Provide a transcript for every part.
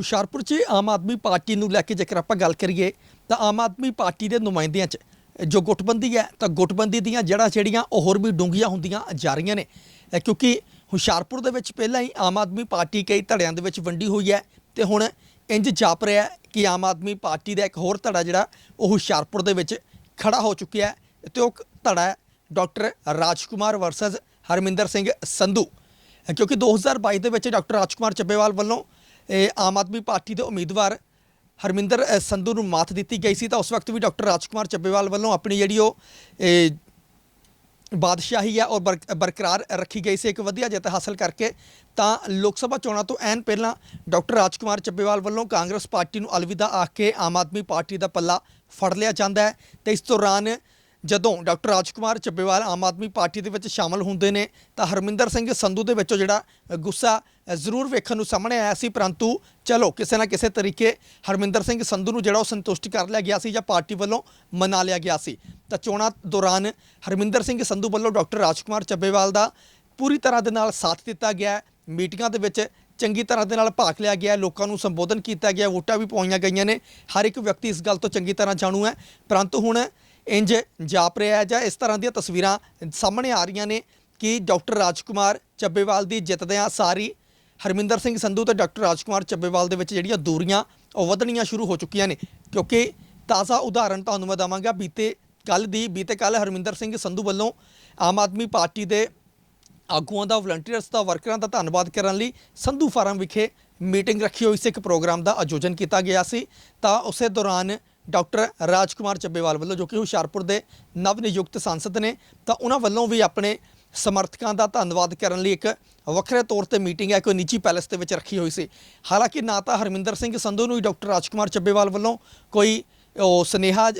ਹੁਸ਼ਿਆਰਪੁਰ 'ਚ ਆਮ ਆਦਮੀ ਪਾਰਟੀ ਨੂੰ ਲੈ ਕੇ ਜੇਕਰ ਆਪਾਂ ਗੱਲ ਕਰੀਏ, ਤਾਂ ਆਮ ਆਦਮੀ ਪਾਰਟੀ ਦੇ ਨੁਮਾਇੰਦਿਆਂ 'ਚ ਜੋ ਗੁੱਟਬੰਦੀ ਹੈ, ਤਾਂ ਗੁੱਟਬੰਦੀ ਦੀਆਂ ਜੜ੍ਹਾਂ ਜਿਹੜੀਆਂ ਉਹ ਹੋਰ ਵੀ ਡੂੰਘੀਆਂ ਹੁੰਦੀਆਂ ਜਾ ਰਹੀਆਂ ਨੇ। ਕਿਉਂਕਿ ਹੁਸ਼ਿਆਰਪੁਰ ਦੇ ਵਿੱਚ ਪਹਿਲਾਂ ਹੀ ਆਮ ਆਦਮੀ ਪਾਰਟੀ ਕਈ ਧੜਿਆਂ ਦੇ ਵਿੱਚ ਵੰਡੀ ਹੋਈ ਹੈ ਤੇ ਹੁਣ ਇੰਜ ਜਾਪ ਰਿਹਾ ਕਿ ਆਮ ਆਦਮੀ ਪਾਰਟੀ ਦਾ ਇੱਕ ਹੋਰ ਧੜਾ ਜਿਹੜਾ ਉਹ ਹੁਸ਼ਿਆਰਪੁਰ ਦੇ ਵਿੱਚ ਖੜਾ ਹੋ ਚੁੱਕਿਆ ਹੈ ਤੇ ਉਹ ਧੜਾ ਹੈ ਡਾਕਟਰ ਰਾਜਕੁਮਾਰ ਵਰਸਸ ਹਰਮਿੰਦਰ ਸਿੰਘ ਸੰਧੂ। ਕਿਉਂਕਿ 2022 ਦੇ ਵਿੱਚ ਡਾਕਟਰ ਰਾਜਕੁਮਾਰ ਚੱਬੇਵਾਲ ਵੱਲੋਂ ਆਮ ਆਦਮੀ ਪਾਰਟੀ ਦੇ ਉਮੀਦਵਾਰ ਹਰਮਿੰਦਰ ਸੰਧੂ ਨੂੰ ਮਾਤ ਦਿੱਤੀ ਗਈ ਸੀ। ਤਾਂ ਉਸ ਵਕਤ ਵੀ ਡਾਕਟਰ ਰਾਜਕੁਮਾਰ ਚੱਬੇਵਾਲ ਵੱਲੋਂ ਆਪਣੀ ਜਿਹੜੀ ਉਹ ਬਾਦਸ਼ਾਹੀ ਹੈ ਔਰ ਬਰਕ- ਬਰਕਰਾਰ ਰੱਖੀ ਗਈ ਸੀ। ਇੱਕ ਵਧੀਆ ਜਿੱਤ ਹਾਸਲ ਕਰਕੇ ਤਾਂ ਲੋਕ ਸਭਾ ਚੋਣਾਂ ਤੋਂ ਐਨ ਪਹਿਲਾਂ ਡਾਕਟਰ ਰਾਜਕੁਮਾਰ ਚੱਬੇਵਾਲ ਵੱਲੋਂ ਕਾਂਗਰਸ ਪਾਰਟੀ ਨੂੰ ਅਲਵਿਦਾ ਆਖ ਕੇ ਆਮ ਆਦਮੀ ਪਾਰਟੀ ਦਾ ਪੱਲਾ ਫੜ ਲਿਆ ਜਾਂਦਾ ਹੈ। ਤੇ ਇਸ ਦੌਰਾਨ ਜਦੋਂ ਡਾਕਟਰ ਰਾਜਕੁਮਾਰ ਚੱਬੇਵਾਲ ਆਮ ਆਦਮੀ ਪਾਰਟੀ ਦੇ ਵਿੱਚ ਸ਼ਾਮਲ ਹੁੰਦੇ ਨੇ, ਤਾਂ ਹਰਮਿੰਦਰ ਸਿੰਘ ਸੰਧੂ ਦੇ ਵਿੱਚੋਂ ਜਿਹੜਾ ਗੁੱਸਾ ਜ਼ਰੂਰ ਵੇਖਣ ਨੂੰ ਸਾਹਮਣੇ ਆਇਆ ਸੀ। ਪਰੰਤੂ ਚਲੋ, ਕਿਸੇ ਨਾ ਕਿਸੇ ਤਰੀਕੇ ਹਰਮਿੰਦਰ ਸਿੰਘ ਸੰਧੂ ਨੂੰ ਜਿਹੜਾ ਉਹ ਸੰਤੁਸ਼ਟ ਕਰ ਲਿਆ ਗਿਆ ਸੀ ਜਾਂ ਪਾਰਟੀ ਵੱਲੋਂ ਮਨਾ ਲਿਆ ਗਿਆ ਸੀ। ਤਾਂ ਚੋਣਾਂ ਦੌਰਾਨ ਹਰਮਿੰਦਰ ਸਿੰਘ ਸੰਧੂ ਵੱਲੋਂ ਡਾਕਟਰ ਰਾਜਕੁਮਾਰ ਚੱਬੇਵਾਲ ਦਾ ਪੂਰੀ ਤਰ੍ਹਾਂ ਦੇ ਨਾਲ ਸਾਥ ਦਿੱਤਾ ਗਿਆ। ਮੀਟਿੰਗਾਂ ਦੇ ਵਿੱਚ ਚੰਗੀ ਤਰ੍ਹਾਂ ਦੇ ਨਾਲ ਭਾਗ ਲਿਆ ਗਿਆ। ਲੋਕਾਂ ਨੂੰ ਸੰਬੋਧਨ ਕੀਤਾ ਗਿਆ। ਵੋਟਾਂ ਵੀ ਪਾਈਆਂ ਗਈਆਂ ਨੇ। ਹਰ ਇੱਕ ਵਿਅਕਤੀ ਇਸ ਗੱਲ ਤੋਂ ਚੰਗੀ ਤਰ੍ਹਾਂ ਜਾਣੂ ਹੈ। ਪਰੰਤੂ ਹੁਣ ਇੰਜ ਜਾਪ ਰਿਹਾ ਹੈ ਜਾਂ ਇਸ ਤਰ੍ਹਾਂ ਦੀਆਂ ਤਸਵੀਰਾਂ ਸਾਹਮਣੇ ਆ ਰਹੀਆਂ ਨੇ ਕਿ ਡਾਕਟਰ ਰਾਜਕੁਮਾਰ ਚੱਬੇਵਾਲ ਦੀ ਜਿੱਤਦਿਆਂ ਸਾਰੀ ਹਰਮਿੰਦਰ ਸਿੰਘ ਸੰਧੂ ਤੇ ਡਾਕਟਰ ਰਾਜਕੁਮਾਰ ਚੱਬੇਵਾਲ ਦੇ ਵਿੱਚ ਜਿਹੜੀਆਂ ਦੂਰੀਆਂ ਉਹ ਵਧਣੀਆਂ ਸ਼ੁਰੂ ਹੋ ਚੁੱਕੀਆਂ ਨੇ। ਕਿਉਂਕਿ ਤਾਜ਼ਾ ਉਦਾਹਰਣ ਤੁਹਾਨੂੰ ਮੈਂ ਦਵਾਂਗਾ, ਬੀਤੇ ਕੱਲ ਦੀ, ਬੀਤੇ ਕੱਲ ਹਰਮਿੰਦਰ ਸਿੰਘ ਸੰਧੂ ਵੱਲੋਂ ਆਮ ਆਦਮੀ ਪਾਰਟੀ ਦੇ ਆਗੂਆਂ ਦਾ, ਵਲੰਟੀਅਰਸ ਦਾ, ਵਰਕਰਾਂ ਦਾ ਧੰਨਵਾਦ ਕਰਨ ਲਈ ਸੰਧੂ ਫਾਰਮ ਵਿਖੇ ਮੀਟਿੰਗ ਰੱਖੀ ਹੋਈ ਸੀ। ਇੱਕ ਪ੍ਰੋਗਰਾਮ ਦਾ ਆਯੋਜਨ ਕੀਤਾ ਗਿਆ ਸੀ। ਤਾਂ ਉਸੇ ਦੌਰਾਨ ਡਾਕਟਰ ਰਾਜਕੁਮਾਰ ਚੱਬੇਵਾਲ ਵੱਲੋਂ, ਜੋ ਕਿ ਹੁਸ਼ਿਆਰਪੁਰ ਦੇ ਨਵ ਨਿਯੁਕਤ ਸੰਸਦ ਨੇ, ਤਾਂ ਉਹਨਾਂ ਵੱਲੋਂ ਵੀ ਆਪਣੇ ਸਮਰਥਕਾਂ ਦਾ ਧੰਨਵਾਦ ਕਰਨ ਲਈ ਇੱਕ ਵੱਖਰੇ ਤੌਰ ਤੇ ਮੀਟਿੰਗ ਹੈ ਕੋਈ ਨਿੱਜੀ ਪੈਲੇਸ ਦੇ ਵਿੱਚ ਰੱਖੀ ਹੋਈ ਸੀ। ਹਾਲਾਂਕਿ ਨਾ ਤਾਂ ਹਰਮਿੰਦਰ ਸਿੰਘ ਸੰਧੂ ਨੂੰ ਹੀ ਡਾਕਟਰ ਰਾਜਕੁਮਾਰ ਚੱਬੇਵਾਲ ਵੱਲੋਂ ਕੋਈ ਉਹ ਸੁਨੇਹਾ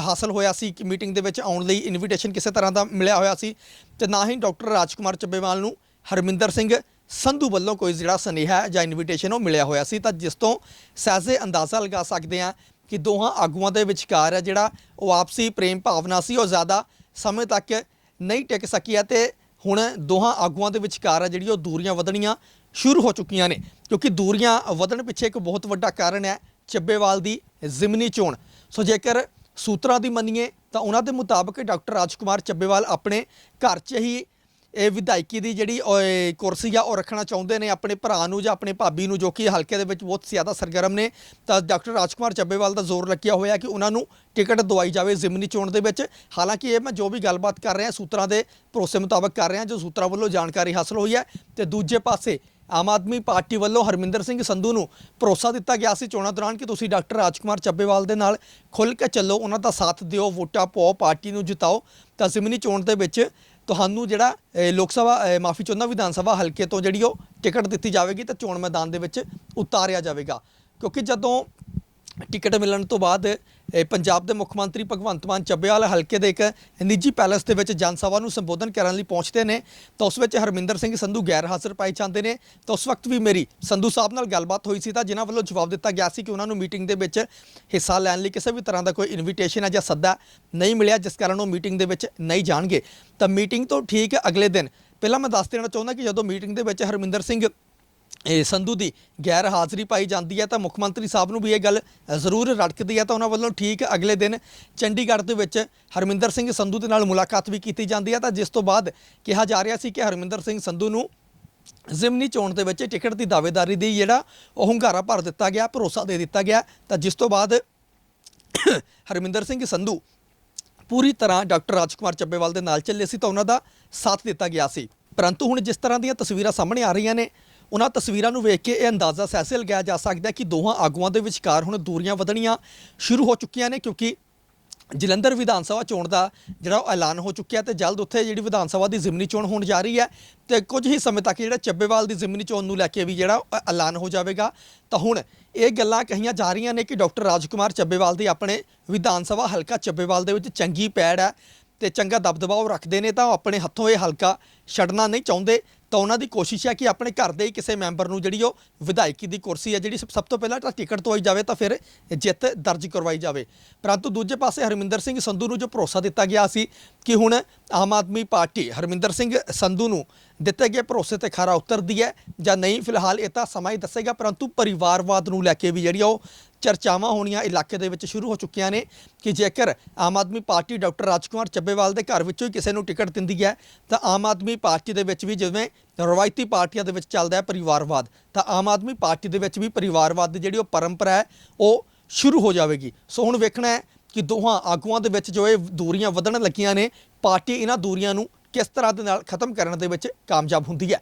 ਹਾਸਲ ਹੋਇਆ ਸੀ ਕਿ ਮੀਟਿੰਗ ਦੇ ਵਿੱਚ ਆਉਣ ਲਈ ਇਨਵੀਟੇਸ਼ਨ ਕਿਸੇ ਤਰ੍ਹਾਂ ਦਾ ਮਿਲਿਆ ਹੋਇਆ ਸੀ, ਤੇ ਨਾ ਹੀ ਡਾਕਟਰ ਰਾਜਕੁਮਾਰ ਚੱਬੇਵਾਲ ਨੂੰ ਹਰਮਿੰਦਰ ਸਿੰਘ ਸੰਧੂ ਵੱਲੋਂ ਕੋਈ ਜਿਹੜਾ ਸੁਨੇਹਾ ਜਾਂ ਇਨਵੀਟੇਸ਼ਨ ਉਹ ਮਿਲਿਆ ਹੋਇਆ ਸੀ। ਤਾਂ ਜਿਸ ਤੋਂ ਸਹਿਜੇ ਅੰਦਾਜ਼ਾ ਲਗਾ ਸਕਦੇ ਹਾਂ ਕਿ ਦੋਹਾਂ ਆਗੂਆਂ ਦੇ ਵਿਚਕਾਰ ਹੈ ਜਿਹੜਾ ਉਹ ਆਪਸੀ ਪ੍ਰੇਮ ਭਾਵਨਾ ਸੀ, ਉਹ ਜ਼ਿਆਦਾ ਸਮੇਂ ਤੱਕ ਨਹੀਂ ਟਿਕ ਸਕੀ ਹੈ ਤੇ ਹੁਣ ਦੋਹਾਂ ਆਗੂਆਂ ਦੇ ਵਿਚਕਾਰ ਹੈ ਜਿਹੜੀ ਉਹ ਦੂਰੀਆਂ ਵਧਣੀਆਂ ਸ਼ੁਰੂ ਹੋ ਚੁੱਕੀਆਂ ਨੇ। ਕਿਉਂਕਿ ਦੂਰੀਆਂ ਵਧਣ ਪਿੱਛੇ ਇੱਕ ਬਹੁਤ ਵੱਡਾ ਕਾਰਨ ਹੈ ਚੱਬੇਵਾਲ ਦੀ ਜ਼ਿਮਨੀ ਚੋਣ। ਸੋ ਜੇਕਰ ਸੂਤਰਾਂ ਦੀ ਮੰਨੀਏ ਤਾਂ ਉਹਨਾਂ ਦੇ ਮੁਤਾਬਕ ਡਾਕਟਰ ਰਾਜਕੁਮਾਰ ਚੱਬੇਵਾਲ ਆਪਣੇ ਘਰ 'ਚ ਹੀ ਇਹ ਵਿਧਾਇਕੀ ਦੀ ਜਿਹੜੀ ਕੁਰਸੀ ਆ ਉਹ ਰੱਖਣਾ ਚਾਹੁੰਦੇ ਨੇ ਆਪਣੇ ਭਰਾ ਨੂੰ ਜਾਂ ਆਪਣੇ ਭਾਬੀ ਨੂੰ ਜੋ ਕਿ ਹਲਕੇ ਦੇ ਵਿੱਚ ਬਹੁਤ ਜ਼ਿਆਦਾ ਸਰਗਰਮ ਨੇ, ਤਾਂ ਡਾਕਟਰ ਰਾਜਕੁਮਾਰ ਚੱਬੇਵਾਲ ਦਾ ਜ਼ੋਰ ਲੱਗਿਆ ਹੋਇਆ ਕਿ ਉਹਨਾਂ ਨੂੰ ਟਿਕਟ ਦਵਾਈ ਜਾਵੇ ਜ਼ਿਮਨੀ ਚੋਣ ਦੇ ਵਿੱਚ। ਹਾਲਾਂਕਿ ਇਹ ਮੈਂ ਜੋ ਵੀ ਗੱਲਬਾਤ ਕਰ ਰਿਹਾ, ਸੂਤਰਾਂ ਦੇ ਭਰੋਸੇ ਮੁਤਾਬਕ ਕਰ ਰਿਹਾ, ਜੋ ਸੂਤਰਾਂ ਵੱਲੋਂ ਜਾਣਕਾਰੀ ਹਾਸਲ ਹੋਈ ਹੈ। ਤੇ ਦੂਜੇ ਪਾਸੇ ਆਮ ਆਦਮੀ ਪਾਰਟੀ ਵੱਲੋਂ ਹਰਮਿੰਦਰ ਸਿੰਘ ਸੰਧੂ ਨੂੰ ਭਰੋਸਾ ਦਿੱਤਾ ਗਿਆ ਸੀ ਚੋਣਾਂ ਦੌਰਾਨ ਕਿ ਤੁਸੀਂ ਡਾਕਟਰ ਰਾਜਕੁਮਾਰ ਚੱਬੇਵਾਲ ਦੇ ਨਾਲ ਖੁੱਲ੍ਹ ਕੇ ਚੱਲੋ, ਉਹਨਾਂ ਦਾ ਸਾਥ ਦਿਓ, ਵੋਟਾਂ ਪਾਓ, ਪਾਰਟੀ ਨੂੰ ਜਿਤਾਓ। ਤਾਂ ਜ਼ਿਮਨੀ ਚੋਣ ਦੇ ਵਿੱਚ ਤੁਹਾਨੂੰ ਜਿਹੜਾ ਲੋਕ ਸਭਾ ਮਾਫੀ ਚਾਹੁੰਦਾ, ਵਿਧਾਨ ਸਭਾ ਹਲਕੇ ਤੋਂ ਜਿਹੜੀ ਉਹ ਟਿਕਟ ਦਿੱਤੀ ਜਾਵੇਗੀ ਤੇ ਚੋਣ ਮੈਦਾਨ ਦੇ ਵਿੱਚ ਉਤਾਰਿਆ ਜਾਵੇਗਾ। ਕਿਉਂਕਿ ਜਦੋਂ ਟਿਕਟ ਮਿਲਣ ਤੋਂ ਬਾਅਦ ਪੰਜਾਬ ਦੇ ਮੁੱਖ ਮੰਤਰੀ ਭਗਵੰਤ ਮਾਨ ਚੱਬੇਵਾਲ ਹਲਕੇ ਦੇ ਇੱਕ ਨਿੱਜੀ ਪੈਲੇਸ ਦੇ ਵਿੱਚ ਜਨ ਸਭਾ ਨੂੰ ਸੰਬੋਧਨ ਕਰਨ ਲਈ ਪਹੁੰਚਦੇ ਨੇ। ਤਾਂ ਉਸ ਵਿੱਚ ਹਰਮਿੰਦਰ ਸਿੰਘ ਸੰਧੂ ਗੈਰ ਹਾਜ਼ਰ ਪਾਏ ਜਾਂਦੇ ਨੇ। ਤਾਂ ਉਸ ਵਕਤ ਵੀ ਮੇਰੀ ਸੰਧੂ ਸਾਹਿਬ ਨਾਲ ਗੱਲਬਾਤ ਹੋਈ ਸੀ ਤਾਂ ਜਿਨ੍ਹਾਂ ਵੱਲੋਂ ਜਵਾਬ ਦਿੱਤਾ ਗਿਆ ਸੀ ਕਿ ਉਹਨਾਂ ਨੂੰ ਮੀਟਿੰਗ ਦੇ ਵਿੱਚ ਹਿੱਸਾ ਲੈਣ ਲਈ ਕਿਸੇ ਵੀ ਤਰ੍ਹਾਂ ਦਾ ਕੋਈ ਇਨਵੀਟੇਸ਼ਨ ਹੈ ਜਾਂ ਸੱਦਾ ਨਹੀਂ ਮਿਲਿਆ, ਜਿਸ ਕਾਰਨ ਉਹ ਮੀਟਿੰਗ ਦੇ ਵਿੱਚ ਨਹੀਂ ਜਾਣਗੇ। ਤਾਂ ਮੀਟਿੰਗ ਤੋਂ ਠੀਕ ਅਗਲੇ ਦਿਨ, ਪਹਿਲਾਂ ਮੈਂ ਦੱਸ ਦੇਣਾ ਚਾਹੁੰਦਾ ਕਿ ਜਦੋਂ ਮੀਟਿੰਗ ਦੇ ਵਿੱਚ ਹਰਮਿੰਦਰ ਸਿੰਘ ਇਹ ਸੰਧੂ ਦੀ ਗੈਰ ਹਾਜ਼ਰੀ ਪਾਈ ਜਾਂਦੀ ਹੈ ਤਾਂ ਮੁੱਖ ਮੰਤਰੀ ਸਾਹਿਬ ਨੂੰ ਵੀ ਇਹ ਗੱਲ ਜ਼ਰੂਰ ਰੜਕਦੀ ਹੈ ਤਾਂ ਉਹਨਾਂ ਵੱਲੋਂ ਠੀਕ ਅਗਲੇ ਦਿਨ ਚੰਡੀਗੜ੍ਹ ਦੇ ਵਿੱਚ ਹਰਮਿੰਦਰ ਸਿੰਘ ਸੰਧੂ ਦੇ ਨਾਲ ਮੁਲਾਕਾਤ ਵੀ ਕੀਤੀ ਜਾਂਦੀ ਹੈ ਤਾਂ ਜਿਸ ਤੋਂ ਬਾਅਦ ਕਿਹਾ ਜਾ ਰਿਹਾ ਸੀ ਕਿ ਹਰਮਿੰਦਰ ਸਿੰਘ ਸੰਧੂ ਨੂੰ ਜ਼ਿਮਨੀ ਚੋਣ ਦੇ ਵਿੱਚ ਟਿਕਟ ਦੀ ਦਾਅਵੇਦਾਰੀ ਦੀ ਜਿਹੜਾ ਉਹ ਹੁੰਗਾਰਾ ਭਰ ਦਿੱਤਾ ਗਿਆ, ਭਰੋਸਾ ਦੇ ਦਿੱਤਾ ਗਿਆ। ਤਾਂ ਜਿਸ ਤੋਂ ਬਾਅਦ ਹਰਮਿੰਦਰ ਸਿੰਘ ਸੰਧੂ ਪੂਰੀ ਤਰ੍ਹਾਂ ਡਾਕਟਰ ਰਾਜਕੁਮਾਰ ਚੱਬੇਵਾਲ ਦੇ ਨਾਲ ਚੱਲੇ ਸੀ ਤਾਂ ਉਹਨਾਂ ਦਾ ਸਾਥ ਦਿੱਤਾ ਗਿਆ ਸੀ। ਪਰੰਤੂ ਹੁਣ ਜਿਸ ਤਰ੍ਹਾਂ ਦੀਆਂ ਤਸਵੀਰਾਂ ਸਾਹਮਣੇ ਆ ਰਹੀਆਂ ਨੇ ਉਹਨਾਂ ਤਸਵੀਰਾਂ ਨੂੰ ਵੇਖ ਕੇ ਇਹ ਅੰਦਾਜ਼ਾ ਸਹਿਸੇ ਲਗਾਇਆ ਜਾ ਸਕਦਾ ਹੈ ਕਿ ਦੋਹਾਂ ਆਗੂਆਂ ਦੇ ਵਿਚਕਾਰ ਹੁਣ ਦੂਰੀਆਂ ਵਧਣੀਆਂ ਸ਼ੁਰੂ ਹੋ ਚੁੱਕੀਆਂ ਨੇ ਕਿਉਂਕਿ ਜਲੰਧਰ ਵਿਧਾਨ ਸਭਾ ਚੋਣ ਦਾ ਜਿਹੜਾ ਉਹ ਐਲਾਨ ਹੋ ਚੁੱਕਿਆ ਤੇ ਜਲਦ ਉੱਥੇ ਜਿਹੜੀ ਵਿਧਾਨ ਸਭਾ ਦੀ ਜ਼ਿਮਨੀ ਚੋਣ ਹੋਣ ਜਾ ਰਹੀ ਹੈ ਤੇ ਕੁਝ ਹੀ ਸਮੇਂ ਤੱਕ ਜਿਹੜਾ ਚੱਬੇਵਾਲ ਦੀ ਜ਼ਿਮਨੀ ਚੋਣ ਨੂੰ ਲੈ ਕੇ ਵੀ ਜਿਹੜਾ ਐਲਾਨ ਹੋ ਜਾਵੇਗਾ। ਤਾਂ ਹੁਣ ਇਹ ਗੱਲਾਂ ਕਹੀਆਂ ਜਾ ਰਹੀਆਂ ਨੇ ਕਿ ਡਾਕਟਰ ਰਾਜਕੁਮਾਰ ਚੱਬੇਵਾਲ ਦੀ ਆਪਣੇ ਵਿਧਾਨ ਸਭਾ ਹਲਕਾ ਚੱਬੇਵਾਲ ਦੇ ਵਿੱਚ ਚੰਗੀ ਪੈੜ ਹੈ ਤੇ ਚੰਗਾ ਦਬਦਬਾ ਉਹ ਰੱਖਦੇ ਨੇ ਤਾਂ ਉਹ ਆਪਣੇ ਹੱਥੋਂ ਇਹ ਹਲਕਾ ਛੱਡਣਾ ਨਹੀਂ ਚਾਹੁੰਦੇ। ਤਾਂ ਉਹਨਾਂ ਦੀ ਕੋਸ਼ਿਸ਼ ਹੈ ਕਿ ਆਪਣੇ ਘਰ ਦੇ ਹੀ ਕਿਸੇ ਮੈਂਬਰ ਨੂੰ ਜਿਹੜੀ ਉਹ ਵਿਧਾਇਕੀ ਦੀ ਕੁਰਸੀ ਹੈ, ਜਿਹੜੀ ਸਭ ਤੋਂ ਪਹਿਲਾਂ ਤਾਂ ਟਿਕਟ ਦਵਾਈ ਜਾਵੇ ਤਾਂ ਫਿਰ ਜਿੱਤ ਦਰਜ ਕਰਵਾਈ ਜਾਵੇ। ਪਰੰਤੂ ਦੂਜੇ ਪਾਸੇ ਹਰਮਿੰਦਰ ਸਿੰਘ ਸੰਧੂ ਨੂੰ ਜੋ ਭਰੋਸਾ ਦਿੱਤਾ ਗਿਆ ਸੀ ਕਿ ਹੁਣ ਆਮ ਆਦਮੀ ਪਾਰਟੀ ਹਰਮਿੰਦਰ ਸਿੰਘ ਸੰਧੂ ਨੂੰ ਦਿੱਤੇ ਗਏ ਭਰੋਸੇ ਤੇ ਖਰਾ ਉਤਰਦੀ ਹੈ ਜਾਂ ਨਹੀਂ, ਫਿਲਹਾਲ ਇਹ ਤਾਂ ਸਮਾਂ ਹੀ ਦੱਸੇਗਾ, ਪਰੰਤੂ ਪਰਿਵਾਰਵਾਦ ਨੂੰ ਲੈ ਕੇ ਵੀ ਜਿਹੜੀ ਉਹ ਚਰਚਾਵਾਂ ਹੋਣੀਆਂ ਇਲਾਕੇ ਦੇ ਵਿੱਚ ਸ਼ੁਰੂ ਹੋ ਚੁੱਕੀਆਂ ਨੇ ਕਿ ਜੇਕਰ ਆਮ ਆਦਮੀ ਪਾਰਟੀ ਡਾਕਟਰ ਰਾਜਕੁਮਾਰ ਚੱਬੇਵਾਲ ਦੇ ਘਰ ਵਿੱਚੋਂ ਹੀ ਕਿਸੇ ਨੂੰ ਟਿਕਟ ਦਿੰਦੀ ਹੈ, ਤਾਂ ਆਮ ਆਦਮੀ ਪਾਰਟੀ ਦੇ ਵਿੱਚ ਵੀ ਜਿਵੇਂ ਰਵਾਇਤੀ ਪਾਰਟੀਆਂ ਦੇ ਵਿੱਚ ਚੱਲਦਾ ਹੈ ਪਰਿਵਾਰਵਾਦ, ਤਾਂ ਆਮ ਆਦਮੀ ਪਾਰਟੀ ਦੇ ਵਿੱਚ ਵੀ ਪਰਿਵਾਰਵਾਦ ਦੀ ਜਿਹੜੀ ਉਹ ਪਰੰਪਰਾ ਹੈ, ਉਹ ਸ਼ੁਰੂ ਹੋ ਜਾਵੇਗੀ। ਸੋ ਹੁਣ ਵੇਖਣਾ ਹੈ ਕਿ ਦੋਹਾਂ ਆਗੂਆਂ ਦੇ ਵਿੱਚ ਜੋ ਇਹ ਦੂਰੀਆਂ ਵਧਣ ਲੱਗੀਆਂ ਨੇ, ਪਾਰਟੀ ਇਹਨਾਂ ਦੂਰੀਆਂ ਨੂੰ ਕਿਸ ਤਰ੍ਹਾਂ ਦੇ ਨਾਲ ਖਤਮ ਕਰਨ ਦੇ ਵਿੱਚ ਕਾਮਯਾਬ ਹੁੰਦੀ ਹੈ।